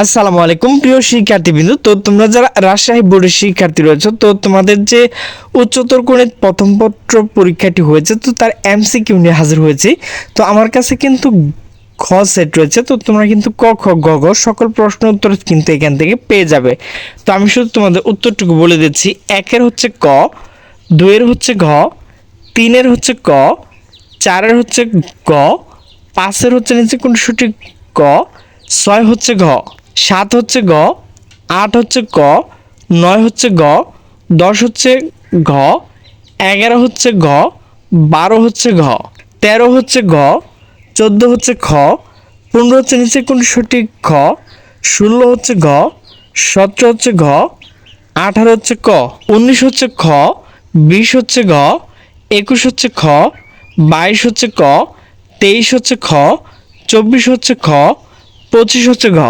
আসসালামু আলাইকুম, প্রিয় শিক্ষার্থীবৃন্দ তো তোমরা যারা রাজশাহী বোর্ডের শিক্ষার্থী রয়েছে, তো তোমাদের যে উচ্চতর গণিত প্রথম পত্র পরীক্ষাটি হয়েছে, তো তার এমসিকিউ নিয়ে হাজির হয়েছে। তো আমার কাছে কিন্তু খ সেট রয়েছে, তো তোমরা কিন্তু ক, খ, গ গ সকল প্রশ্ন উত্তর কিন্তু এখান থেকে পেয়ে যাবে। তো আমি শুধু তোমাদের উত্তরটুকু বলে দিচ্ছি, একের হচ্ছে ক, দুইয়ের হচ্ছে ঘ, তিনের হচ্ছে ক, চারের হচ্ছে গ, পাঁচের হচ্ছে নিচে কোন সঠিক ক, ছয় হচ্ছে ঘ। সাত হচ্ছে গ, আট হচ্ছে ক, নয় হচ্ছে গ, দশ হচ্ছে ঘ, এগারো হচ্ছে ঘ, বারো হচ্ছে ঘ, তেরো হচ্ছে ঘ, চোদ্দ হচ্ছে খ, পনেরো হচ্ছে নিচে কোন সঠিক খ, ষোলো হচ্ছে ঘ, সতেরো হচ্ছে ঘ, আঠারো হচ্ছে ক, উনিশ হচ্ছে খ, বিশ হচ্ছে ঘ, একুশ হচ্ছে খ, বাইশ হচ্ছে ক, তেইশ হচ্ছে খ, চব্বিশ হচ্ছে খ, পঁচিশ হচ্ছে ঘ।